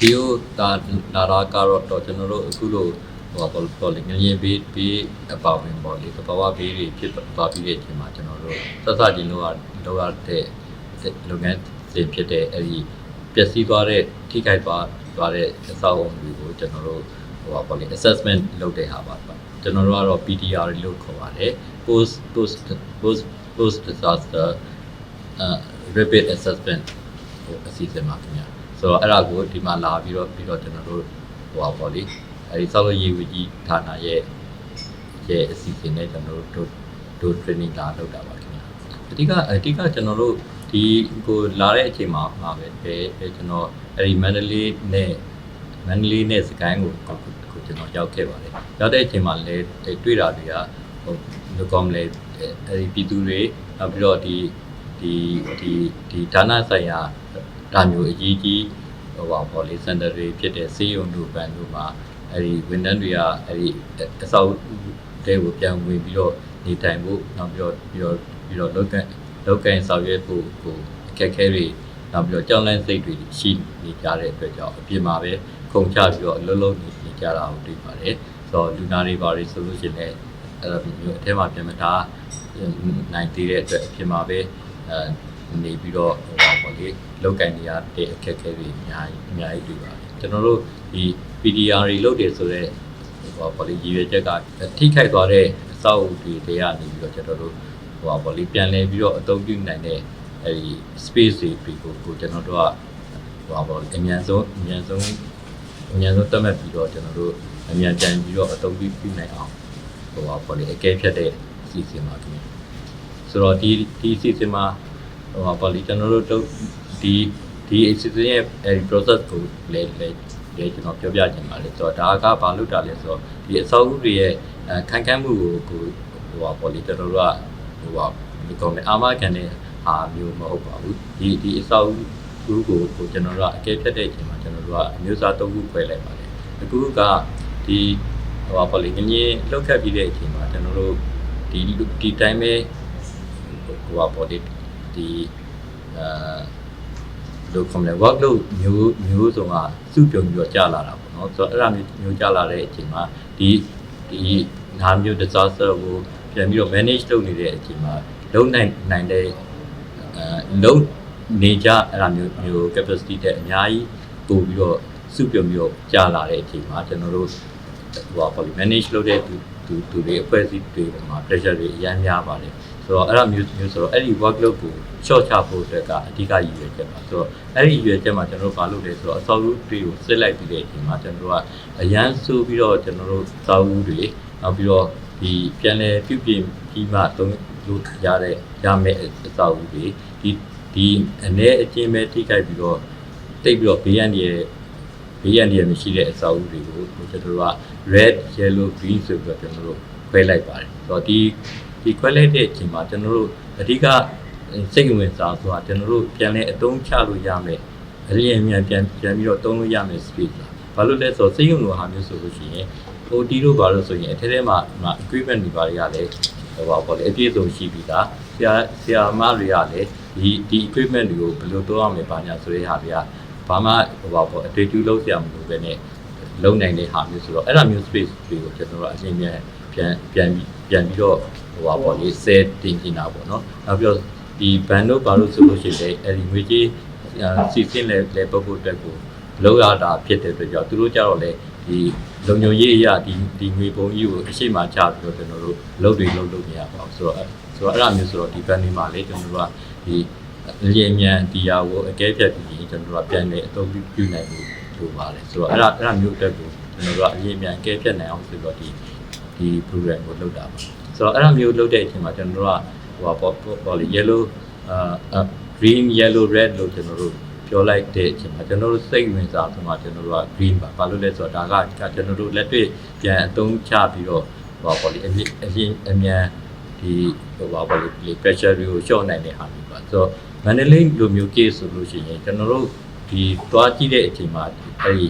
ဒီကိုဒါလာတာကတော့တော့ကျွန်တော်တို့အခုလို့ဟိုပေါ့ပေါ့လေငရင်ဘေးဘေးအပါဝင်ပေါ့လေသဘာဝဘေးတွေဖြစ်သွားပြီးတဲ့အချိန်မှာကျွန်တော်တို့ဆက်စချင်းလို့ကလောရတဲ့လုပ်ငန်းတွေဖြစ်တဲ့အဲဒီပျက်စီးသွားတဲ့ထိခိုက်သွားသွားတဲ့အဆောက်အအုံတွေကိုကျွန်တော်တို့ဟိုပေါ့လေ assessment လုပ်တဲ့ဟာပါပေါ့ကျွန်တော်တို့ကတော့ PDR လို့ခေါ်ပါတယ် post post post post disaster uh rapid assessment ဟိုအစီအစဉ်ပါခင်ဗျာ ဆိုတော့အဲ့ဒါကိုဒီမှာလာပြီးတော့ပြီးတော့ကျွန်တော်တို့ဟိုပါပေါ့လေအဲဒီစောက်လို့ရေးဝကြီးဌာနရဲ့ရဲ့အစီအစဉ်နဲ့ကျွန်တော်တို့တို့ training လာလုပ်တာပါခင်ဗျာအဓိကအဓိကကျွန်တော်တို့ဒီကိုလာတဲ့အချိန်မှာမှာပဲအဲကျွန်တော်အဲဒီ Mandalay နဲ့မန္တလေးနဲ့စကိုင်းကိုကိုကျွန်တော်ရောက်ခဲ့ပါတယ်ရောက်တဲ့အချိန်မှာလည်းတွေ့တာတွေကဟိုလူကောင်းလေအဲဒီပြည်သူတွေနောက်ပြီးတော့ဒီဒီဒီဒီဌာနဆိုင်ရာ ဒါမျိုးအကြီးကြီးဟိုပါပေါ့လေစင်တာတွေဖြစ်တဲ့စေယုံတို့ဘန်တို့မှာအဲဒီဝန်ထမ်းတွေကအဲဒီအစောက်တဲကိုပြန်ဝင်ပြီးတော့နေထိုင်ဖို့နောက်ပြီးတော့ပြီးတော့ပြီးတော့လောက်ကလောက်ကင်ဆောင်ရွက်ဖို့ကိုအခက်အခဲတွေနောက်ပြီးတော့ကြောင်းလန့်စိတ်တွေရှိနေကြတဲ့အတွက်ကြောင့်အပြင်မှာပဲခုံချပြီးတော့အလုံးလုံးနေနေကြတာကိုတွေ့ပါတယ်ဆိုတော့လူနာတွေပါတွေဆိုလို့ရှိရင်လည်းအဲ့လိုမျိုးအထက်မှာပြန်မထားနိုင်သေးတဲ့အတွက်အပြင်မှာပဲအဲ နေပြီးတော့ဟိုပါပေါ့လေလောက်ကင်နေရတဲ့အခက်အခဲတွေအများကြီးအများကြီးတွေ့ပါတယ်ကျွန်တော်တို့ဒီ PDR တွေလုပ်တယ်ဆိုတော့ဟိုပါပေါ့လေရည်ရွယ်ချက်ကထိခိုက်သွားတဲ့အစောက်အဦတွေတရားနေပြီးတော့ကျွန်တော်တို့ဟိုပါပေါ့လေပြန်လဲပြီးတော့အသုံးပြုနိုင်တဲ့အဲဒီ space တွေကိုကိုကျွန်တော်တို့ကဟိုပါပေါ့လေအမြန်ဆုံးအမြန်ဆုံးအမြန်ဆုံးတက်မှတ်ပြီးတော့ကျွန်တော်တို့အမြန်ကြံပြီးတော့အသုံးပြုပြုနိုင်အောင်ဟိုပါပေါ့လေအကဲဖြတ်တဲ့အစီအစဉ်ပါခင်ဗျဆိုတော့ဒီဒီအစီအစဉ်မှာ ဟိုပါပေါ့လေကျွန်တော်တို့တို့ဒီဒီအစီအစဉ်ရဲ့အဲဒီ process ကိုလည်းလည်းလေကျွန်တော်ပြောပြချင်ပါတယ်ဆိုတော့ဒါကဘာလို့တာလဲဆိုတော့ဒီအစောအဦတွေရဲ့အဲခိုင်ခန့်မှုကိုကိုဟိုပါပေါ့လေကျွန်တော်တို့ကဟိုပါဒီကောင်နဲ့အာမခံတဲ့ဟာမျိုးမဟုတ်ပါဘူးဒီဒီအစောအဦကိုကိုကျွန်တော်တို့ကအကဲဖြတ်တဲ့အချိန်မှာကျွန်တော်တို့ကအမျိုးအစား၃ခုခွဲလိုက်ပါတယ်အခုကဒီဟိုပါပေါ့လေငင်းငင်းလောက်ခတ်ပြီးတဲ့အချိန်မှာကျွန်တော်တို့ဒီဒီတိုင်းပဲဟိုပါပေါ့လေ ဒီအာလို့ခေါ်လဲ work load မျိုးမျိုးစုံကစုပြုံပြီးတော့ကြာလာတာပေါ့နော်ဆိုတော့အဲ့ဒါမျိုးမျိုးကြာလာတဲ့အချိန်မှာဒီဒီငါမျိုး disaster ကိုပြန်ပြီးတော့ manage လုပ်နေတဲ့အချိန်မှာလုံးနိုင်နိုင်တဲ့အဲလုံးနေကြအဲ့ဒါမျိုးမျိုး capacity တဲ့အများကြီးပို့ပြီးတော့စုပြုံပြီးတော့ကြာလာတဲ့အချိန်မှာကျွန်တော်တို့ဟိုပါပေါ့လေ manage လုပ်တဲ့သူသူသူတွေအဖွဲ့အစည်းတွေမှာ pressure တွေအများများပါတယ် ဆိုတော့အဲ့ဒါမျိုးမျိုးဆိုတော့အဲ့ဒီ workload ကို short ချဖို့အတွက်ကအဓိကရည်ရွယ်ချက်ပါဆိုတော့အဲ့ဒီရည်ရွယ်ချက်မှာကျွန်တော်တို့ဘာလုပ်လဲဆိုတော့အစောလူတွေကိုစစ်လိုက်ပြီးတဲ့အချိန်မှာကျွန်တော်တို့ကအရန်ဆိုးပြီးတော့ကျွန်တော်တို့စောလူတွေနောက်ပြီးတော့ဒီပြန်လဲပြုပြင်ပြီးမှသုံးလို့ရတဲ့ရမယ့်အစောလူတွေဒီဒီအနေအချင်းပဲထိခိုက်ပြီးတော့တိတ်ပြီးတော့ဘေးရန်ရဲ့ဘေးရန်ရဲ့မရှိတဲ့အစောလူတွေကိုကျွန်တော်တို့က red yellow green ဆိုပြီးတော့ကျွန်တော်တို့ခွဲလိုက်ပါတယ်ဆိုတော့ဒီ ဒီခွဲလိုက်တဲ့အချိန်မှာကျွန်တော်တို့အဓိကစိတ်ဝင်စားဆိုတာကျွန်တော်တို့ပြန်လဲအသုံးချလို့ရမယ်အလျင်မြန်ပြန်ပြန်ပြီးတော့သုံးလို့ရမယ် space လားဘာလို့လဲဆိုတော့စိတ်ယုံလိုဟာမျိုးဆိုလို့ရှိရင် OT တို့ဘာလို့ဆိုရင်အထက်ထဲမှာဒီမှာ equipment တွေဘာတွေကလည်းဟိုပါပေါ့လေအပြည့်စုံရှိပြီလားဆရာဆရာမတွေကလည်းဒီဒီ equipment တွေကိုဘယ်လိုသုံးရမလဲဘာညာဆိုတဲ့ဟာတွေကဘာမှဟိုပါပေါ့အတွေ့အကြုံလောက်ဆရာမလိုပဲနဲ့လုံနိုင်တဲ့ဟာမျိုးဆိုတော့အဲ့ဒါမျိုး space တွေကိုကျွန်တော်တို့အရင်ပြန်ပြန်ပြန်ပြန်ပြီးတော့ ဟိုပါပေါ့လေ set တင်နေတာပေါ့နော်နောက်ပြီးတော့ဒီဘန်တို့ဘာလို့ဆိုလို့ရှိရင်အဲ့ဒီငွေကြီးစီစဉ်လဲလဲပုတ်ဖို့အတွက်ကိုလောက်ရတာဖြစ်တဲ့အတွက်ကြောင့်သူတို့ကြတော့လေဒီလုံညုံရေးအရာဒီဒီငွေပုံကြီးကိုအရှိမချပြီးတော့ကျွန်တော်တို့လုပ်တွေလုပ်လို့မရပါဘူးဆိုတော့ဆိုတော့အဲ့ဒါမျိုးဆိုတော့ဒီဘန်ဒီမှာလေကျွန်တော်တို့ကဒီအလျင်မြန်တရားကိုအကဲဖြတ်ပြီးကျွန်တော်တို့ကပြန်လေအသုံးပြုနိုင်ဖို့လိုပါတယ်ဆိုတော့အဲ့ဒါအဲ့ဒါမျိုးအတွက်ကိုကျွန်တော်တို့ကအလျင်မြန်အကဲဖြတ်နိုင်အောင်ဆိုတော့ဒီဒီ program ကိုလုပ်တာပါ ဆိုတော့အဲ့ဒါမျိုးလုပ်တဲ့အချိန်မှာကျွန်တော်တို့ကဟိုပါပေါ့ပေါ့လေ yellow အာ green yellow red လို့ကျွန်တော်တို့ပြောလိုက်တဲ့အချိန်မှာကျွန်တော်တို့စိတ်ဝင်စားဆုံးကကျွန်တော်တို့က green ပါဘာလို့လဲဆိုတော့ဒါကကျွန်တော်တို့လက်တွေ့ပြန်အသုံးချပြီးတော့ဟိုပါပေါ့လေအရင်အရင်အမြန်ဒီဟိုပါပေါ့လေ pressure တွေကိုလျှော့နိုင်တဲ့ဟာမျိုးပါဆိုတော့ Mandalay လိုမျိုး case ဆိုလို့ရှိရင်ကျွန်တော်တို့ဒီသွားကြည့်တဲ့အချိန်မှာအဲဒီ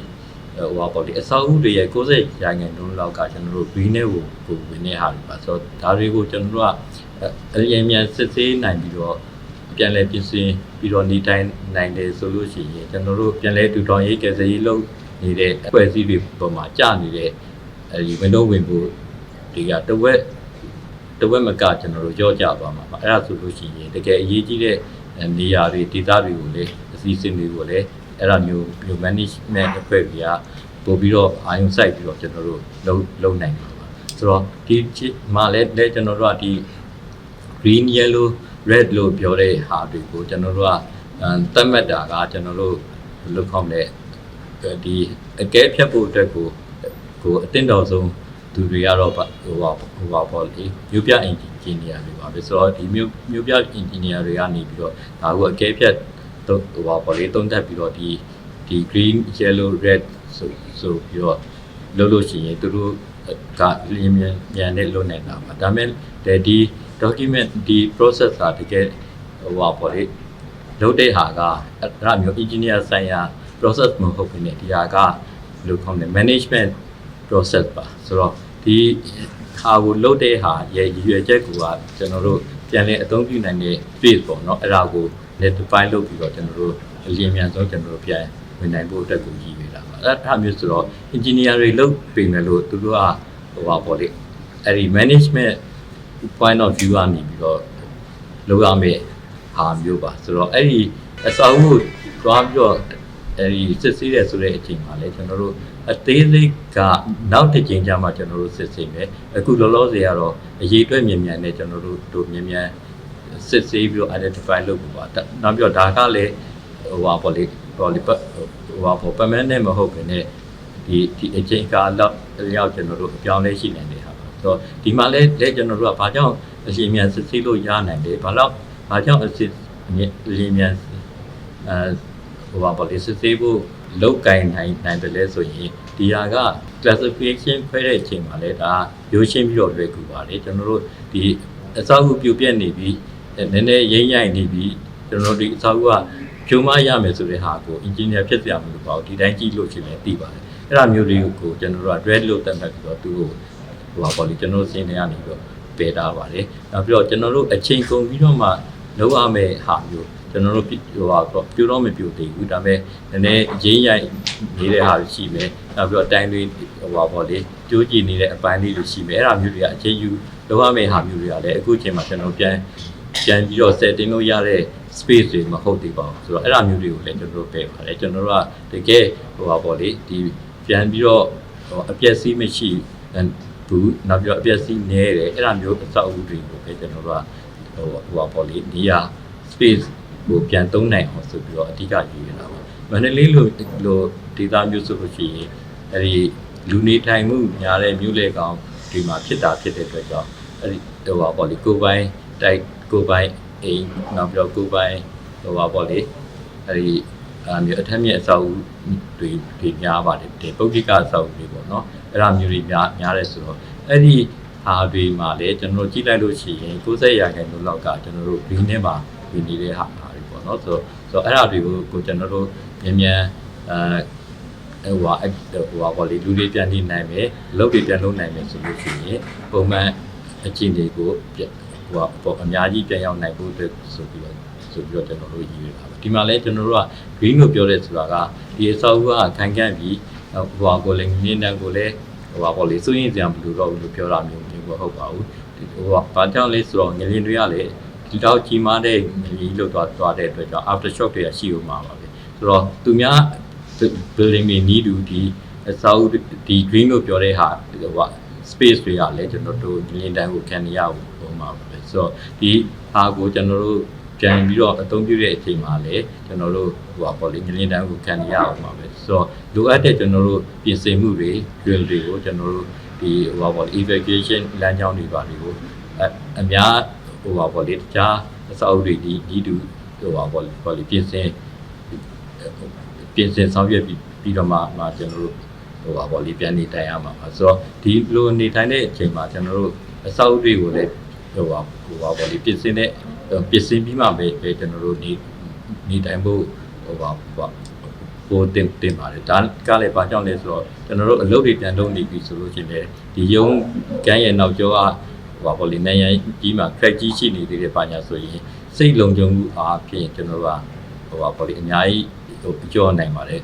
ဟိုပါပေါ့လေအစောက်အဦတွေရဲ့60ရာခိုင်နှုန်းလောက်ကကျွန်တော်တို့ green နဲ့ကိုကိုဝင်နေဟာတွေပါဆိုတော့ဒါတွေကိုကျွန်တော်တို့ကအရင်မြန်စစ်ဆေးနိုင်ပြီးတော့ပြန်လဲပြင်ဆင်ပြီးတော့နေတိုင်းနိုင်တယ်ဆိုလို့ရှိရင်ကျွန်တော်တို့ပြန်လဲတူတောင်ရေးကယ်ဆယ်ရေးလုပ်နေတဲ့အဖွဲ့အစည်းတွေပေါ်မှာကြာနေတဲ့အဲဒီဝင်တော့ဝင်ဖို့ဒီကတဝက်တဝက်မကကျွန်တော်တို့ကြော့ကြသွားမှာပါအဲ့ဒါဆိုလို့ရှိရင်တကယ်အရေးကြီးတဲ့နေရာတွေဒေသတွေကိုလည်းအစီအစဉ်တွေကိုလည်း အဲ့ဒါမျိုးမျိုး management အဖွဲ့တွေကပို့ပြီးတော့အာရုံစိုက်ပြီးတော့ကျွန်တော်တို့လုပ်လုပ်နိုင်ပါပါဆိုတော့ဒီမှာလည်းလည်းကျွန်တော်တို့ကဒီ green yellow red လို့ပြောတဲ့ဟာတွေကိုကျွန်တော်တို့ကသတ်မှတ်တာကကျွန်တော်တို့လုတ်ခေါက်တဲ့ဒီအကဲဖြတ်ဖို့အတွက်ကိုကိုအတင်းတော်ဆုံးသူတွေကတော့ဟိုပါဟိုပါပေါ့လေမြို့ပြအင်ဂျင်နီယာတွေပါပဲဆိုတော့ဒီမြို့မြို့ပြအင်ဂျင်နီယာတွေကနေပြီးတော့ဒါကိုအကဲဖြတ် ဟိုပါပေါ့လေတုံးတက်ပြီးတော့ဒီဒီ green yellow red ဆိုဆိုပြီးတော့လုပ်လို့ရှိရင်သူတို့ကလျင်မြန်မြန်နဲ့လုပ်နိုင်တာပါဒါပေမဲ့ဒီ document ဒီ process ကတကယ်ဟိုပါပေါ့လေလုပ်တဲ့ဟာကအဲ့ဒါမျိုး engineer ဆိုင်ရာ process မဟုတ်ဘူးねဒီဟာကဘယ်လိုခေါ်လဲ management process ပါဆိုတော့ဒီဟာကိုလုပ်တဲ့ဟာရဲ့ရည်ရွယ်ချက်ကကျွန်တော်တို့ပြန်လည်အသုံးပြုနိုင်တဲ့ space ပေါ့เนาะအဲ့ဒါကို net define လုပ်ပြီးတော့ကျွန်တော်တို့အလျင်မြန်ဆုံးကျွန်တော်တို့ပြန်ဝင်နိုင်ဖို့အတွက်ကိုရည်ရွယ်တာပါအဲ့ဒါမျိုးဆိုတော့ engineer တွေလုပ်ပြင်မယ်လို့သူတို့ကဟိုပါပေါ့လေအဲ့ဒီ management point of view ကနေပြီးတော့လောက်ရမယ့်ဟာမျိုးပါဆိုတော့အဲ့ဒီအစာအုပ်ကိုတွားပြီးတော့အဲ့ဒီစစ်ဆေးတယ်ဆိုတဲ့အချိန်မှာလည်းကျွန်တော်တို့အသေးစိတ်ကနောက်တစ်ချိန်ကျမှကျွန်တော်တို့စစ်ဆေးမယ်အခုလောလောဆယ်ကတော့အရေးအတွက်မြန်မြန်နဲ့ကျွန်တော်တို့တို့မြန်မြန် စစ်ဆေးပြီးတော့ identify လုပ်ဖို့ပါနောက်ပြီးတော့ဒါကလည်းဟိုပါပေါ့လေဟိုလေဟိုပါပေါ့ permanent မဟုတ်ခင်နဲ့ဒီဒီအချိန်ကာလရောက်ကျွန်တော်တို့အပြောင်းလဲရှိနေတယ်ဟာဆိုတော့ဒီမှာလဲလဲကျွန်တော်တို့ကဘာကြောင့်အရှင်မြန်စစ်ဆေးလို့ရနိုင်တယ်ဘာလို့ဘာကြောင့်အစစ်အရှင်မြန်အဲဟိုပါပေါ့လေစစ်ဆေးဖို့လောက်ကင်နိုင်နိုင်တယ်လဲဆိုရင်ဒီဟာက classification ခွဲတဲ့အချိန်မှာလဲဒါရိုးရှင်းပြီးတော့လွယ်ကူပါတယ်ကျွန်တော်တို့ဒီအစောက်အပြုတ်ပြက်နေပြီး နည်းနည်းရိမ့်ရိုက်နေပြီးကျွန်တော်တို့ဒီအစောက်ကဖြုံမရမယ်ဆိုတဲ့ဟာကို engineer ဖြစ်ပြမှာမဟုတ်ပါဘူးဒီတိုင်းကြည့်လို့ရှိရင်သိပါတယ်အဲ့ဒါမျိုးတွေကိုကျွန်တော်တို့က dread လို့တတ်မှတ်ပြီးတော့သူ့ကိုဟိုပါပေါ့လေကျွန်တော်တို့စင်းနေရနေပြီးတော့ပယ်ထားပါတယ်နောက်ပြီးတော့ကျွန်တော်တို့အချိန်ကုန်ပြီးတော့မှလောက်ရမယ့်ဟာမျိုးကျွန်တော်တို့ဟိုပါတော့ပြိုတော့မပြိုသေးဘူးဒါပေမဲ့နည်းနည်းရင်းရိုက်နေတဲ့ဟာရှိမယ်နောက်ပြီးတော့တိုင်းတွေဟိုပါပေါ့လေကြိုးကြည့်နေတဲ့အပိုင်းလေးတွေရှိမယ်အဲ့ဒါမျိုးတွေကအချိန်ယူလောက်ရမယ့်ဟာမျိုးတွေကလည်းအခုချိန်မှာကျွန်တော်ပြန် ပြန်ပြီးတော့ setting လုပ်ရတဲ့ space တွေမဟုတ်သေးပါဘူးဆိုတော့အဲ့ဒါမျိုးတွေကိုလည်းကျွန်တော်တို့ပယ်ပါတယ်ကျွန်တော်တို့ကတကယ်ဟိုပါပေါ့လေဒီပြန်ပြီးတော့ဟိုအပျက်စီးမရှိဘူးနောက်ပြီးတော့အပျက်စီးနည်းတယ်အဲ့ဒါမျိုးအဆောက်အဦတွေကိုပဲကျွန်တော်တို့ကဟိုဟိုပါပေါ့လေနေရာ space ကိုပြန်သုံးနိုင်အောင်ဆိုပြီးတော့အဓိကယူရတာပါမန္တလေးလိုလိုဒေသမျိုးဆိုလို့ရှိရင်အဲ့ဒီလူနေထိုင်မှုများတဲ့မြို့လေကောင်ဒီမှာဖြစ်တာဖြစ်တဲ့အတွက်ကြောင့်အဲ့ဒီဟိုပါပေါ့လေကိုယ်ပိုင်တိုက် ကိုယ်ပိုင်အိမ်နောက်ပြီးတော့ကိုယ်ပိုင်ဟိုပါပေါ့လေအဲ့ဒီအာမျိုးအထက်မြက်အဆောက်အဦတွေတွေများပါတယ်ဒီပုဂ္ဂိကအဆောက်အဦတွေပေါ့နော်အဲ့ဒါမျိုးတွေများများတယ်ဆိုတော့အဲ့ဒီဟာတွေမှာလည်းကျွန်တော်တို့ကြည့်လိုက်လို့ရှိရင်90ရာခိုင်နှုန်းလောက်ကကျွန်တော်တို့ green နဲ့မှာဝင်နေတဲ့ဟာတွေပေါ့နော်ဆိုတော့ဆိုတော့အဲ့ဒါတွေကိုကိုကျွန်တော်တို့မြန်မြန်အဲဟိုဟာဟိုဟာပေါ့လေလူတွေပြန်နေနိုင်မယ်လုပ်တွေပြန်လုပ်နိုင်မယ်ဆိုလို့ရှိရင်ပုံမှန်အချင်းတွေကိုပြ ဟိုပေါ့အများကြီးပြန်ရောက်နိုင်ဖို့အတွက်ဆိုပြီးတော့ဆိုပြီးတော့ကျွန်တော်တို့ရည်ရွယ်တာပါဒီမှာလဲကျွန်တော်တို့က green ကိုပြောတဲ့ဆိုတာကဒီအစောကခိုင်ခန့်ပြီးဟိုဟာကိုလည်းငင်းတန်းကိုလည်းဟိုဟာပေါ့လေစိုးရင်စရာမလိုတော့ဘူးလို့ပြောတာမျိုးမျိုးမဟုတ်ပါဘူးဟိုဟာဘာကြောင့်လဲဆိုတော့ငလင်တွေကလည်းဒီတော့ကြီးမားတဲ့ငလင်လို့သွားသွားတဲ့အတွက်ကြောင့် after shock တွေကရှိဦးမှာပါပဲဆိုတော့သူများ building တွေ need to ဒီအစောဒီ green လို့ပြောတဲ့ဟာဟိုဟာ space တွေကလည်းကျွန်တော်တို့ငလင်တန်းကိုခံရအောင်ပုံမှာပါပဲဆိုတော့ဒီဟာကိုကျွန်တော်တို့ပြန်ပြီးတော့အသုံးပြုတဲ့အချိန်မှာလည်းကျွန်တော်တို့ဟိုပါပေါ့လေငလင်းတန်းကိုခံရအောင်ပါပဲဆိုတော့လိုအပ်တဲ့ကျွန်တော်တို့ပြင်ဆင်မှုတွေ drill တွေကိုကျွန်တော်တို့ဒီဟိုပါပေါ့လေ evacuation လမ်းကြောင်းတွေပါတွေကိုအများဟိုပါပေါ့လေတခြားအစောက်တွေဒီဒီတူဟိုပါပေါ့လေပေါ့လေပြင်ဆင်ပြင်ဆင်ဆောင်ရွက်ပြီးပြီးတော့မှမှကျွန်တော်တို့ ဟိုပါပေါ့လေပြန်နေတိုင်ရမှာပါဆိုတော့ဒီလိုနေထိုင်တဲ့အချိန်မှာကျွန်တော်တို့အစောက်တွေကိုလည်းဟိုပါဟိုပါပေါ့လေပြင်ဆင်တဲ့ပစ္စည်းပြီးမှပဲပဲကျွန်တော်တို့နေနေတိုင်းဖို့ဟိုပါဟိုပါပိုတင်တင်ပါတယ်ဒါကလည်းဘာကြောင့်လဲဆိုတော့ကျွန်တော်တို့အလုပ်တွေပြန်လုပ်နေပြီဆိုလို့ရှိရင်ဒီယုံကန်းရဲ့နောက်ကျောကဟိုပါပေါ့လေနိုင်ရန်ကြီးမှာ crack ကြီးရှိနေသေးတယ်ပါညာဆိုရင်စစိတ်လုံခြုံမှုအားဖြင့်ကျွန်တော်တို့ကဟိုပါပေါ့လေအများကြီးဟိုကြောနိုင်ပါတယ်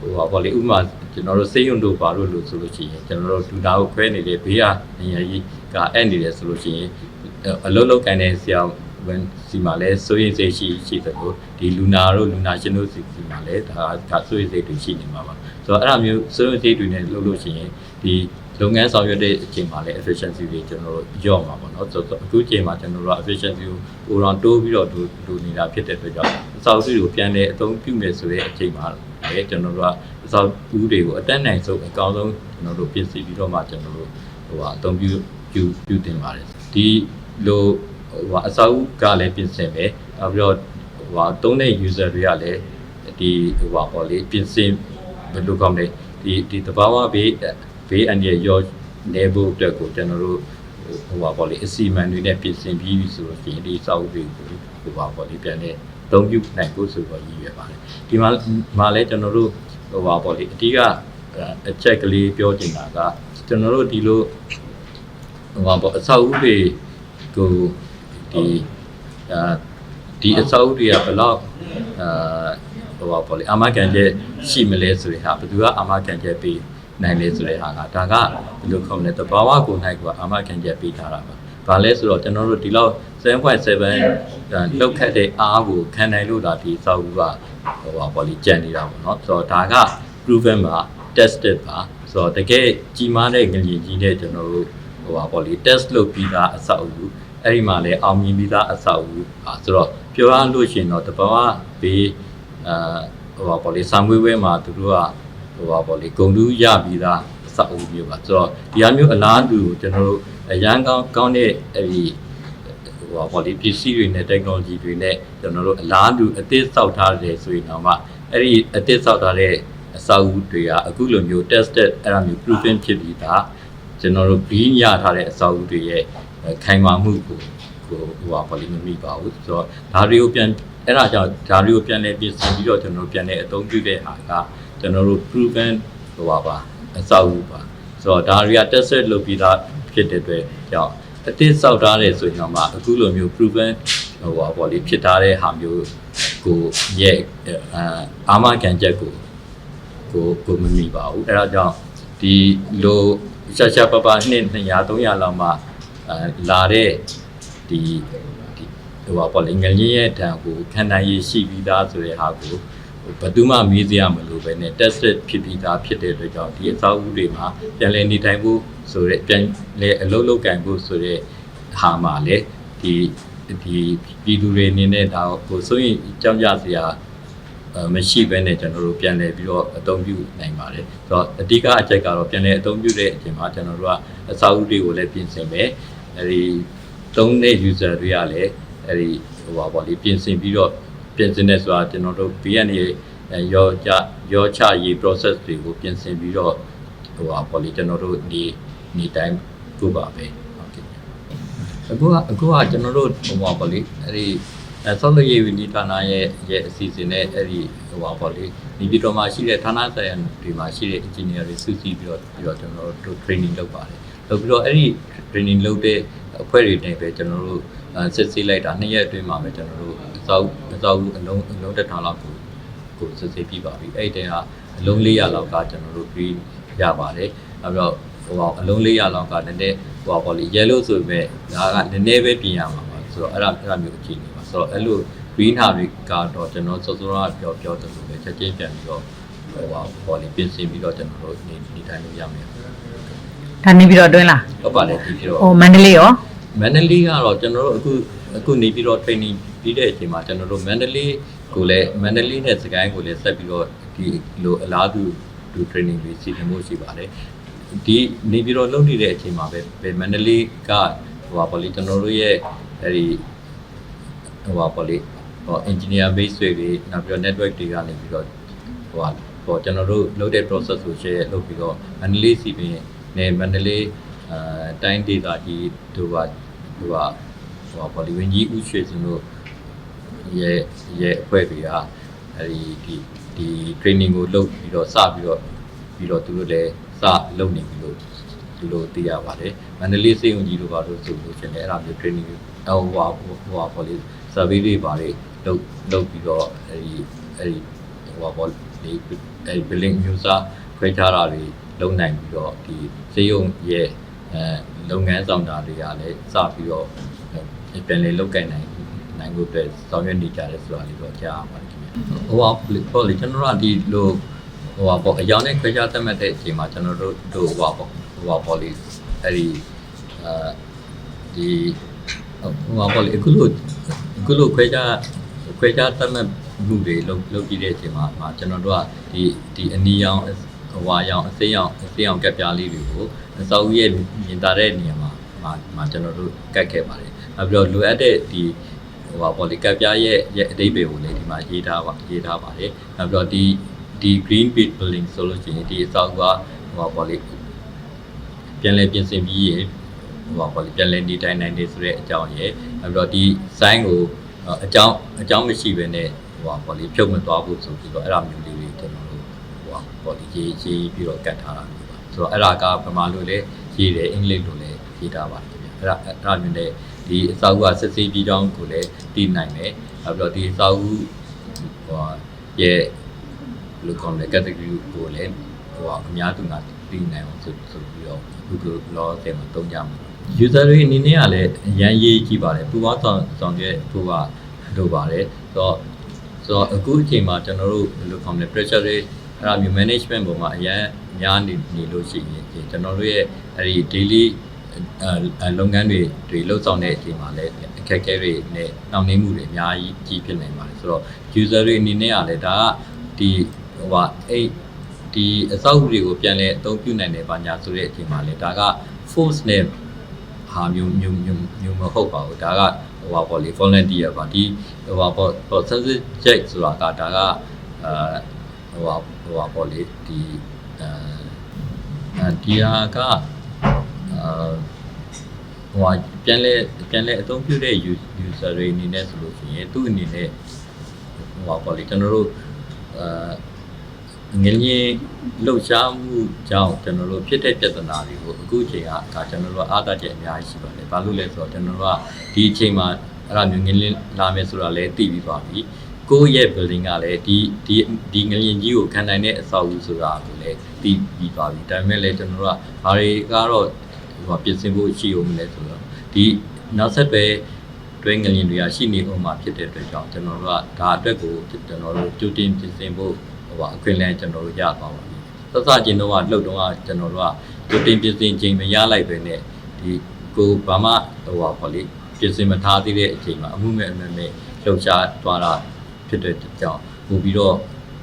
ဟိုပါပေါ့လေဥပမာကျွန်တော်တို့စိတ်ယုံတို့ပါလို့လို့ဆိုလို့ရှိရင်ကျွန်တော်တို့ဒူတာကိုခွဲနေတယ်ဘေးကနေရာကြီးကအဲ့နေတယ်ဆိုလို့ရှိရင်အလုံးလုံးကန်တဲ့ဆရာဝန်စီမှာလဲစိုးရိမ်စိတ်ရှိရှိတယ်လို့ဒီလူနာတို့လူနာရှင်တို့စီစီမှာလဲဒါဒါစိုးရိမ်စိတ်တွေရှိနေမှာပါဆိုတော့အဲ့ဒါမျိုးစိုးရိမ်စိတ်တွေနဲ့လုပ်လို့ရှိရင်ဒီလုပ်ငန်းဆောင်ရွက်တဲ့အချိန်မှာလည်း efficiency တွေကျွန်တော်တို့ညော့မှာပေါ့နော်ဆိုတော့အခုချိန်မှာကျွန်တော်တို့က efficiency ကိုဟိုတော့တိုးပြီးတော့ဒူဒူနေတာဖြစ်တဲ့အတွက်ကြောင့်အစောစုတွေကိုပြန်လဲအသုံးပြုမယ်ဆိုတဲ့အချိန်မှာ လည်းကျွန်တော်တို့ကအစောဦးတွေကိုအတက်နိုင်ဆုံးအကောင်းဆုံးကျွန်တော်တို့ပြင်ဆင်ပြီးတော့မှကျွန်တော်တို့ဟိုအသုံးပြုပြုပြုတင်ပါတယ်ဒီလိုဟိုအစောကလည်းပြင်ဆင်မယ်နောက်ပြီးတော့ဟိုသုံးတဲ့ user တွေကလည်းဒီဟိုပါပေါ့လေပြင်ဆင်ဘယ်လိုကောင်းလဲဒီဒီတဘာဝဘေးဘေးအန္တရာယ်ရောနေဖို့အတွက်ကိုကျွန်တော်တို့ဟိုပါပေါ့လေအစီအမံတွေနဲ့ပြင်ဆင်ပြီးဆိုလို့ရှိရင်ဒီစောက်တွေကိုဟိုပါပေါ့လေပြန် နေသုံးပြုနိုင်ဖို့ဆိုတော့ရည်ရွယ်ပါတယ်ဒီမှာမှာလည်းကျွန်တော်တို့ဟိုပါပေါ့လေအဓိကအချက်ကလေးပြောချင်တာကကျွန်တော်တို့ဒီလိုဟိုပါပေါ့အဆောက်အဦတွေကိုဒီအာဒီအဆောက်အဦတွေကဘယ်လောက်အာဟိုပါပေါ့လေအာမခံချက်ရှိမလဲဆိုတဲ့ဟာဘယ်သူကအာမခံချက်ပေးနိုင်လဲဆိုတဲ့ဟာကဒါကဘယ်လိုခေါ်မလဲတဘာဝကိုနိုင်ကအာမခံချက်ပေးထားတာပါ။ ဘာလဲဆိုတော့ကျွန်တော်တို့ဒီလောက်7.7လောက်ခတ်တဲ့အားကိုခံနိုင်လို့ဒါဒီစောက်ဦးကဟိုပါပေါ့လေကြံနေတာပေါ့နော်။ဆိုတော့ဒါက proven ပါ tested ပါဆိုတော့တကယ်ကြီးမားတဲ့ငလျင်ကြီးတဲ့ကျွန်တော်တို့ဟိုပါပေါ့လေ test လုပ်ပြီးသားအဆောက်အဦအဲ့ဒီမှာလည်းအောင်မြင်ပြီးသားအဆောက်အဦပါဆိုတော့ပြောရလို့ရှိရင်တော့တဘာဝဘေးအာဟိုပါပေါ့လေဆံမွေးဝဲမှာသူတို့ကဟိုပါပေါ့လေဂုံတူးရပြီးသား အဆောက်အဦမျိုးပါဆိုတော့ဒီဟာမျိုးအလားတူကျွန်တော်တို့အရန်ကောင်းကောင်းတဲ့အဲ့ဒီဟိုပါပေါ့လေပစ္စည်းတွေနဲ့ technology တွေနဲ့ကျွန်တော်တို့အလားတူအသစ်စောက်ထားတယ်ဆိုရင်တော့မှအဲ့ဒီအသစ်စောက်ထားတဲ့အစာအုပ်တွေကအခုလိုမျိုး tested အဲ့ဒါမျိုး proven ဖြစ်ပြီးသားကျွန်တော်တို့ green ရထားတဲ့အစာအုပ်တွေရဲ့ခိုင်မာမှုကိုကိုဟိုပါလိမမိပါဘူးဆိုတော့ဒါတွေကိုပြန်အဲ့ဒါကြောင့်ဒါတွေကိုပြန်လဲပြင်ဆင်ပြီးတော့ကျွန်တော်တို့ပြန်လဲအသုံးပြုတဲ့ဟာကကျွန်တော်တို့ proven ဟိုပါပါ အစာအုပ်ပါဆိုတော့ဒါတွေက tested လုပ်ပြီးသားဖြစ်တဲ့အတွက်ကြောင့်အသစ်စောက်ထားတယ်ဆိုရင်တော့မှအခုလိုမျိုး proven ဟိုပါပေါ့လေဖြစ်ထားတဲ့ဟာမျိုးကိုရဲ့အာမခံချက်ကိုကိုကိုမမီပါဘူးအဲဒါကြောင့်ဒီလိုရှာရှာပပနှစ်200 300လောက်မှအဲလာတဲ့ဒီဒီဟိုပါပေါ့လေငလျင်းရဲ့တံကိုခံနိုင်ရရှိပြီးသားဆိုတဲ့ဟာကို ဘယ်သူမှမေးစရာမလိုပဲနဲ့ tested ဖြစ်ပြီးသားဖြစ်တဲ့အတွက်ကြောင့်ဒီအသောက်ဥတွေမှာပြန်လည်နေထိုင်ဖို့ဆိုတဲ့ပြန်လဲအလုပ်လုပ်ကံဖို့ဆိုတဲ့ဟာမှာလေဒီဒီပြည်သူတွေအနေနဲ့ဒါကိုဆိုရင်ကြောင်းကြစရာအဲမရှိဘဲနဲ့ကျွန်တော်တို့ပြန်လည်ပြီးတော့အသုံးပြုနိုင်ပါတယ်ဆိုတော့အဓိကအချက်ကတော့ပြန်လည်အသုံးပြုတဲ့အချိန်မှာကျွန်တော်တို့ကအစာအုပ်တွေကိုလည်းပြင်ဆင်မယ်အဲဒီသုံးတဲ့ user တွေကလည်းအဲဒီဟိုပါပေါ့လေပြင်ဆင်ပြီးတော့ ပြင်ဆင်နေဆိုတာကျွန်တော်တို့ BNA ရောကြရောချရေး process တွေကိုပြင်ဆင်ပြီးတော့ဟိုပါပေါ့လေကျွန်တော်တို့ဒီဒီတိုင်းပြုပါပဲဟုတ်ကဲ့အခုကအခုကကျွန်တော်တို့ဟိုပါပေါ့လေအဲဒီအဲဆောက်လုပ်ရေးဝန်ကြီးဌာနရဲ့ရဲ့အစီအစဉ်နဲ့အဲ့ဒီဟိုပါပေါ့လေဒီပြည်တော်မှာရှိတဲ့ဌာနဆိုင်ရာတွေမှာရှိတဲ့ engineer တွေစုစည်းပြီးတော့ပြီးတော့ကျွန်တော်တို့ training လုပ်ပါတယ်လုပ်ပြီးတော့အဲ့ဒီ training လုပ်တဲ့အဖွဲ့တွေနဲ့ပဲကျွန်တော်တို့စစ်ဆေးလိုက်တာနှစ်ရက်အတွင်းမှာပဲကျွန်တော်တို့အ စောက်အစောက်အလုံးအလုံးတစ်ထောင်လောက်ကိုကိုစစ်ဆေးပြီးပါပြီအဲ့ဒီကအလုံး400လောက်ကကျွန်တော်တို့ free ရပါတယ်နောက်ပြီးတော့ဟိုအလုံး400လောက်ကနည်းနည်းဟိုပါပေါ့လေ yellow ဆိုပေမဲ့ဒါကနည်းနည်းပဲပြင်ရမှာပါဆိုတော့အဲ့ဒါအဲ့ဒါမျိုးအခြေအနေပါဆိုတော့အဲ့လို green ဟာတွေကတော့ကျွန်တော်စောစောကပြောပြောတယ်လို့ပဲချက်ချင်းပြန်ပြီးတော့ဟိုပါပေါ်လေပြင်ဆင်ပြီးတော့ကျွန်တော်တို့နေနေတိုင်းလို့ရမယ်ဒါနေပြီးတော့တွင်းလားဟုတ်ပါတယ်ဒီပြီးတော့ဟိုမန္တလေးရောမန္တလေးကတော့ကျွန်တော်တို့အခုအခုနေပြီးတော့ training ပြီးတဲ့အချိန်မှာကျွန်တော်တို့မန္တလေးကိုလည်းမန္တလေးနဲ့စကိုင်းကိုလည်းဆက်ပြီးတော့ဒီလိုအလားတူတူ training တွေစီစဉ်မှုရှိပါတယ်ဒီနေပြီးတော့လုပ်နေတဲ့အချိန်မှာပဲပဲမန္တလေးကဟိုပါပေါ့လေကျွန်တော်တို့ရဲ့အဲဒီဟိုပါပေါ့လေဟို engineer base တွေနောက်ပြီးတော့ network တွေကနေပြီးတော့ဟိုပါဟိုကျွန်တော်တို့လုပ်တဲ့ process ကို share လုပ်ပြီးတော့မန္တလေးစီပင်နဲ့မန္တလေးအဲတိုင်းဒေသကြီးတို့ကဟိုပါဟိုပါပေါ့လေဝင်ကြီးဦးရွှေစင်တို့ ရဲ့ရဲ့အဖွဲ့တွေကအဲဒီဒီဒီ training ကိုလုပ်ပြီးတော့စပြီးတော့ပြီးတော့သူတို့လည်းစလုပ်နေပြီလို့ဒီလိုသိရပါတယ်မန္တလေးစေုံကြီးတို့ဘာလို့ဆိုလို့ရှင်လဲအဲ့ဒါမျိုး training ဟိုဟာဟိုဟာပေါ့လေစ survey တွေပါတွေလုပ်လုပ်ပြီးတော့အဲဒီအဲဒီဟိုပါပေါ့ဒီအဲဒီ billing user ခွဲခြားတာတွေလုပ်နိုင်ပြီးတော့ဒီစေယုံရဲ့အဲလုပ်ငန်းဆောင်တာတွေကလည်းစပြီးတော့ပြန်လည်လုပ်ကိုင်နိုင် နိုင်ဖို့အတွက်ဆောင်ရွက်နေကြတယ်ဆိုတာလေးတော့ကြားရပါတယ်ခင်ဗျဟိုပါပေါ့လေကျွန်တော်တို့ကဒီလိုဟိုပါပေါ့အကြောင်းနဲ့ခွဲခြားသတ်မှတ်တဲ့အချိန်မှာကျွန်တော်တို့တို့ဟိုပါပေါ့ဟိုပါပေါ့လေအဲ့ဒီအဲဒီဟိုပါပေါ့လေအခုလိုအခုလိုခွဲခြားခွဲခြားသတ်မှတ်မှုတွေလုပ်လုပ်ပြီးတဲ့အချိန်မှာမှာကျွန်တော်တို့ကဒီဒီအနီရောင်ဟိုပါရောင်အစိမ်းရောင်အစိမ်းရောင်ကပ်ပြားလေးတွေကိုအစောက်ရဲ့မြင်တာတဲ့နေရာမှာမှာမှာကျွန်တော်တို့ကတ်ခဲ့ပါတယ်နောက်ပြီးတော့လိုအပ်တဲ့ဒီ ဟိုပါပေါ့လေကပ်ပြားရဲ့ရဲ့အတိတ်တွေကိုလည်းဒီမှာရေးထားပါရေးထားပါတယ်နောက်ပြီးတော့ဒီဒီ green bit building ဆိုလို့ရှိရင်ဒီအစောက်ကဟိုပါပေါ့လေပြန်လည်ပြင်ဆင်ပြီးရေဟိုပါပေါ့လေပြန်လည်နေထိုင်နိုင်တယ်ဆိုတဲ့အကြောင်းရယ်နောက်ပြီးတော့ဒီ sign ကိုအအကြောင်းအကြောင်းမရှိဘဲနဲ့ဟိုပါပေါ့လေဖြုတ်မသွားဖို့ဆိုပြီးတော့အဲ့ဒါမျိုးလေးတွေကျွန်တော်တို့ဟိုပါပေါ့လေရေးရေးပြီးတော့ကတ်ထားတာမျိုးပါဆိုတော့အဲ့ဒါကဗမာလိုလည်းရေးတယ်အင်္ဂလိပ်လိုလည်းရေးထားပါတယ်ခင်ဗျအဲ့ဒါအဲ့ဒါမျိုးနဲ့ ဒီအစာအုပ်ကစစ်စေးပြီးကြောင်းကိုလည်းတည်နိုင်တယ်နောက်ပြီးတော့ဒီအစာအုပ်ဟိုရဲ့ဘယ်လိုကောင်းလဲ category ကိုလည်းဟိုအများသူကတည်နိုင်အောင်ဆိုဆိုပြီးတော့ Google လောဆယ်မှာတုံးကြမှာ user တွေအနေနဲ့ကလည်းအရန်ရေးကြည့်ပါတယ်ပူပေါင်းဆောင်ဆောင်ရွက်ဖို့ကလိုပါတယ်ဆိုတော့ဆိုတော့အခုအချိန်မှာကျွန်တော်တို့ဘယ်လိုခေါ်မလဲ pressure တွေအဲ့ဒါမျိုး management ပုံမှာအရန်များနေနေလို့ရှိရင်ကျွန်တော်တို့ရဲ့အဲ့ဒီ daily အဲ လုပ်ငန်းတွေတွေလှုပ်ဆောင်တဲ့အချိန်မှာလည်းအခက်အခဲတွေနဲ့နှောင့်နှေးမှုတွေအများကြီးကြီးဖြစ်နေပါတယ်ဆိုတော့ user တွေအနေနဲ့ကလည်းဒါကဒီဟိုပါအဲ့ဒီအစောက်အဦတွေကိုပြန်လဲအသုံးပြုနိုင်တယ်ပါညာဆိုတဲ့အချိန်မှာလည်းဒါက force နဲ့ဟာမျိုးမျိုးမျိုးမျိုးမဟုတ်ပါဘူးဒါကဟိုပါပေါ့လေ volunteer ပါဒီဟိုပါပေါ့ process check ဆိုတာကဒါကအာဟိုပါဟိုပါပေါ့လေဒီအဲဒီဟာက အာဟိုပါပြန်လဲပြန်လဲအသုံးပြုတဲ့ user တွေအနေနဲ့ဆိုလို့ရှိရင်သူ့အနေနဲ့ဟိုပါပေါ့လေကျွန်တော်တို့အာငင်းငင်းလှုပ်ရှားမှုကြောင့်ကျွန်တော်တို့ဖြစ်တဲ့ပြဿနာတွေကိုအခုအချိန်ကဒါကျွန်တော်တို့အားသာချက်အများကြီးရှိပါတယ်။ဘာလို့လဲဆိုတော့ကျွန်တော်တို့ကဒီအချိန်မှာအဲ့ဒါမျိုးငင်းလင်းလာမယ်ဆိုတာလည်းသိပြီးသွားပြီ။ကိုယ့်ရဲ့ building ကလည်းဒီဒီဒီငလျင်ကြီးကိုခံနိုင်တဲ့အဆောက်အဦဆိုတာကိုလည်းသိပြီးသွားပြီ။ဒါပေမဲ့လည်းကျွန်တော်တို့ကဘာတွေကတော့ ဟိုပြင်ဆင်ဖို့ရှိအောင်မလဲဆိုတော့ဒီနောက်ဆက်ပဲတွဲငလျင်တွေကရှိနေအောင်မှာဖြစ်တဲ့အတွက်ကြောင့်ကျွန်တော်တို့ကဒါအတွက်ကိုကျွန်တော်တို့ကြိုတင်ပြင်ဆင်ဖို့ဟိုပါအခွင့်အလမ်းကျွန်တော်တို့ရပါပါပြီ။သတ်စချင်းတော့လှုပ်တော့ကျွန်တော်တို့ကကြိုတင်ပြင်ဆင်ချိန်မရလိုက်ပဲနဲ့ဒီကိုဘာမှဟိုပါပေါ့လေပြင်ဆင်မထားသေးတဲ့အချိန်မှာအမှုမဲ့အမဲ့မဲ့လှုပ်ရှားသွားတာဖြစ်တဲ့ကြောင့်ပို့ပြီးတော့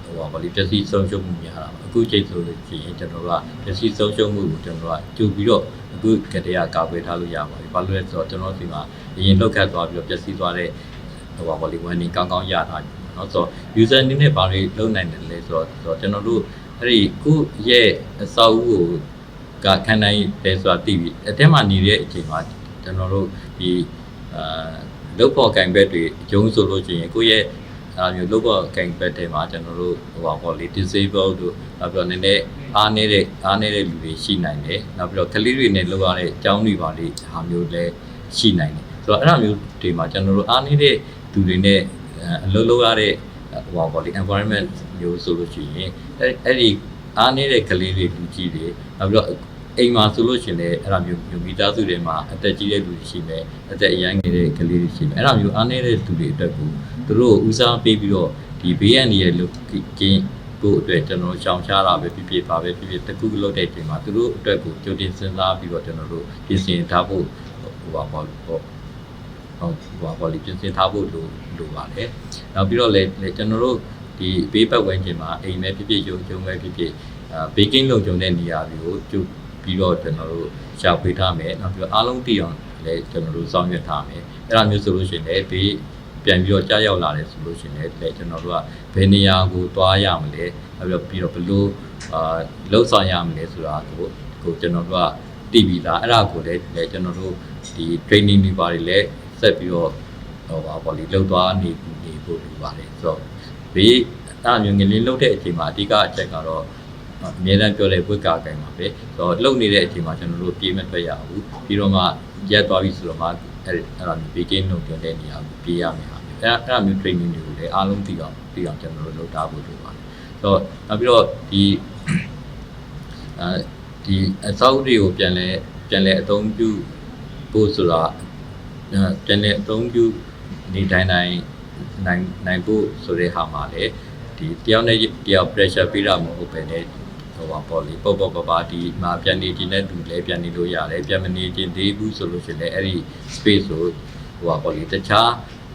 ဟိုပါပေါ့လေပျက်စီးဆုံးရှုံးမှုများတာပါအခုချိန်ဆိုလို့ရှိရင်ကျွန်တော်တို့ကပျက်စီးဆုံးရှုံးမှုကိုကျွန်တော်တို့ကကြိုပြီးတော့ အခုကတည်းကကာကွယ်ထားလို့ရပါတယ်ဘာလို့လဲဆိုတော့ကျွန်တော်ဒီမှာအရင်လှုပ်ခတ်သွားပြီးတော့ပျက်စီးသွားတဲ့ဟိုပါပေါ့လေဝန်နေကောင်းကောင်းရထားတယ်เนาะဆိုတော့ user အနေနဲ့ဘာတွေလုပ်နိုင်တယ်လဲဆိုတော့ဆိုတော့ကျွန်တော်တို့အဲ့ဒီကိုရဲ့အစောက်အဦကိုကခံနိုင်တယ်ဆိုတာသိပြီအတက်မှနေတဲ့အချိန်မှာကျွန်တော်တို့ဒီအာလုတ်ဖို့ကင်ဘက်တွေဂျုံဆိုလို့ရှိရင်ကိုယ့်ရဲ့အဲမျိုးလုတ်ဖို့ကင်ဘက်တွေမှာကျွန်တော်တို့ဟိုပါပေါ့လေ disable တို့နောက်ပြီးတော့နည်းနည်း အားနေတဲ့အားနေတဲ့လူတွေရှိနိုင်တယ်နောက်ပြီးတော့ကလေးတွေနဲ့လောက်ရတဲ့အကြောင်းတွေပါလေဟာမျိုးလည်းရှိနိုင်တယ်ဆိုတော့အဲ့လိုမျိုးတွေမှာကျွန်တော်တို့အားနေတဲ့သူတွေနဲ့အလုပ်လုပ်ရတဲ့ဟိုပါပေါ့လေ environment မျိုးဆိုလို့ရှိရင်အဲ့အဲ့ဒီအားနေတဲ့ကလေးတွေလူကြီးတွေနောက်ပြီးတော့အိမ်မှာဆိုလို့ရှိရင်လည်းအဲ့လိုမျိုးမျိုးမိသားစုတွေမှာအသက်ကြီးတဲ့လူတွေရှိမယ်အသက်အရမ်းငယ်တဲ့ကလေးတွေရှိမယ်အဲ့လိုမျိုးအားနေတဲ့သူတွေအတွက်ကိုသူတို့ဦးစားပေးပြီးတော့ဒီဘေးရန်တွေရဲ့လူကင်း ကိုအတွက်ကျွန်တော်ရှောင်ရှားတာပဲဖြစ်ဖြစ်ပါပဲဖြစ်ဖြစ်တကူလုပ်တဲ့အချိန်မှာသူတို့အတွက်ကိုကြိုတင်စဉ်းစားပြီးတော့ကျွန်တော်တို့ပြင်ဆင်ထားဖို့ဟိုပါပေါ့ပေါ့ဟုတ်ဟိုပါပေါ့လေပြင်ဆင်ထားဖို့လိုလိုပါတယ်နောက်ပြီးတော့လည်းကျွန်တော်တို့ဒီဘေးပတ်ဝန်းကျင်မှာအိမ်ပဲဖြစ်ဖြစ်ရုံရုံပဲဖြစ်ဖြစ်အာဘေးကင်းလုံခြုံတဲ့နေရာတွေကိုကျုပ်ပြီးတော့ကျွန်တော်တို့ရှာဖွေထားမယ်နောက်ပြီးတော့အားလုံးတည်အောင်လည်းကျွန်တော်တို့စောင့်ရွက်ထားမယ်အဲ့ဒါမျိုးဆိုလို့ရှိရင်လည်းဘေး ပြန်ပြီးတော့ကြားရောက်လာတယ်ဆိုလို့ရှိရင်လည်းကျွန်တော်တို့ကဘယ်နေရာကိုသွားရမလဲနောက်ပြီးတော့ပြီးတော့ဘယ်လိုအာလှုပ်ဆောင်ရမလဲဆိုတာကိုကိုကျွန်တော်တို့ကတည်ပြီးသားအဲ့ဒါကိုလည်းလည်းကျွန်တော်တို့ဒီ training တွေပါတယ်လည်းဆက်ပြီးတော့ဟိုပါပေါ့လေလှုပ်သွားနေနေဖို့လိုပါတယ်ဆိုတော့ဘေးအဲ့မျိုးငလင်းလှုပ်တဲ့အချိန်မှာအဓိကအချက်ကတော့အများအားပြောတဲ့ဝိကာကိုင်ပါပဲဆိုတော့လှုပ်နေတဲ့အချိန်မှာကျွန်တော်တို့ပြေးမထွက်ရဘူးပြီးတော့မှရက်သွားပြီဆိုတော့မှ အဲ့အဲ့ဒါမျိုးဘေးကင်းလုံခြုံတဲ့နေရာကိုပြေးရမယ်ဟာမျိုးအဲ့အဲ့မျိုး training တွေကိုလည်းအားလုံးသိအောင်သိအောင်ကျွန်တော်တို့လုပ်ထားဖို့လိုပါတယ်ဆိုတော့နောက်ပြီးတော့ဒီအဲဒီအစောက်တွေကိုပြန်လဲပြန်လဲအသုံးပြုဖို့ဆိုတာအဲပြန်လဲအသုံးပြုနေတိုင်းတိုင်းနိုင်နိုင်ဖို့ဆိုတဲ့ဟာမှာလေဒီတယောက်နဲ့တယောက် pressure ပေးတာမဟုတ်ပဲねဟို ပါပေါ့လေပေါ့ပေါ့ပါပါဒီမှာပြန်နေခြင်းနဲ့တူလဲပြန်နေလို့ရတယ်ပြန်မနေခြင်းသေးဘူးဆိုလို့ရှိရင်လည်းအဲ့ဒီ space ကိုဟိုပါပေါ့လေတခြား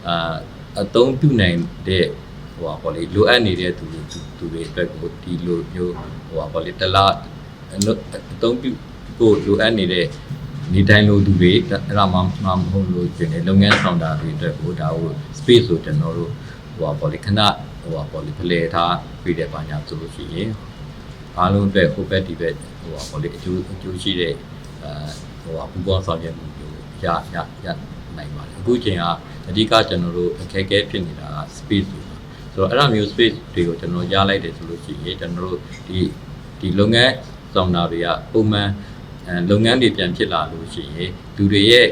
အာအသုံးပြုနိုင်တဲ့ဟိုပါပေါ့လေလိုအပ်နေတဲ့သူတွေသူတွေအတွက်ကိုဒီလိုမျိုးဟိုပါပေါ့လေတလားအသုံးပြုဖို့လိုအပ်နေတဲ့နေတိုင်းလိုသူတွေအဲ့ဒါမှမဟုတ်လို့ရှင်လေလုပ်ငန်းဆောင်တာတွေအတွက်ကိုဒါကို space ကိုကျွန်တော်တို့ဟိုပါပေါ့လေခဏဟိုပါပေါ့လေဖလှယ်ထားပြီးတဲ့ဘာညာဆိုလို့ရှိရင် အားလုံးအတွက်ဟိုဘက်ဒီဘက်ဟိုပါဘောလေအကျိုးအကျိုးရှိတဲ့အဲဟိုပါပူပေါင်းဆောင်ရွက်မှုမျိုးရရရနိုင်ပါတယ်အခုချိန်ကအဓိကကျွန်တော်တို့အခက်အခဲဖြစ်နေတာက space တွေပါဆိုတော့အဲ့ဒါမျိုး space တွေကိုကျွန်တော်ရလိုက်တယ်ဆိုလို့ရှိရင်ကျွန်တော်တို့ဒီဒီလုပ်ငန်းဆောင်တာတွေကပုံမှန်အဲလုပ်ငန်းတွေပြန်ဖြစ်လာလို့ရှိရင်လူတွေရဲ့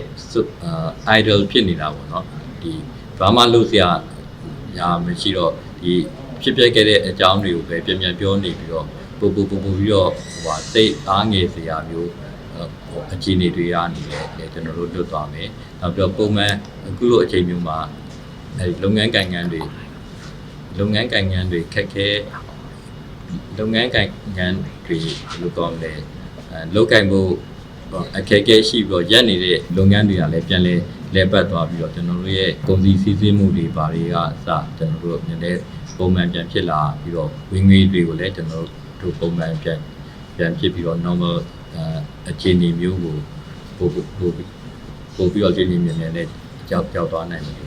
အာ idol ဖြစ်နေတာပေါ့နော်ဒီဘာမှလုပ်စရာညာမရှိတော့ဒီဖြစ်ပျက်ခဲ့တဲ့အကြောင်းတွေကိုပဲပြန်ပြန်ပြောနေပြီးတော့ ပူပူပူပူပြီးတော့ဟိုဟာစိတ်အားငယ်စရာမျိုးဟိုအခြေအနေတွေကနေလည်းလည်းကျွန်တော်တို့လွတ်သွားမယ်။နောက်ပြီးတော့ပုံမှန်အခုလိုအချိန်မျိုးမှာအဲဒီလုပ်ငန်းကိုင်ငန်းတွေလုပ်ငန်းကိုင်ငန်းတွေခက်ခဲလုပ်ငန်းကိုင်ငန်းတွေဘယ်လိုကောင်းလဲအဲလုပ်ကိုင်ဖို့အခက်အခဲရှိပြီးတော့ရက်နေတဲ့လုပ်ငန်းတွေကလည်းပြန်လဲလဲပတ်သွားပြီးတော့ကျွန်တော်တို့ရဲ့ကုန်စည်စည်းစိမ်မှုတွေဘာတွေကစကျွန်တော်တို့နည်းနည်းပုံမှန်ပြန်ဖြစ်လာပြီးတော့ဝင်ငွေတွေကိုလည်းကျွန်တော်တို့ တို့ပုံမှန်ပြန်ပြန်ဖြစ်ပြီးတော့ normal အဲအခြေအနေမျိုးကိုပို့ပို့ပို့ပို့ပြီးတော့အခြေအနေမြင်မြင်နဲ့ကြောက်ကြောက်သွားနိုင်တယ်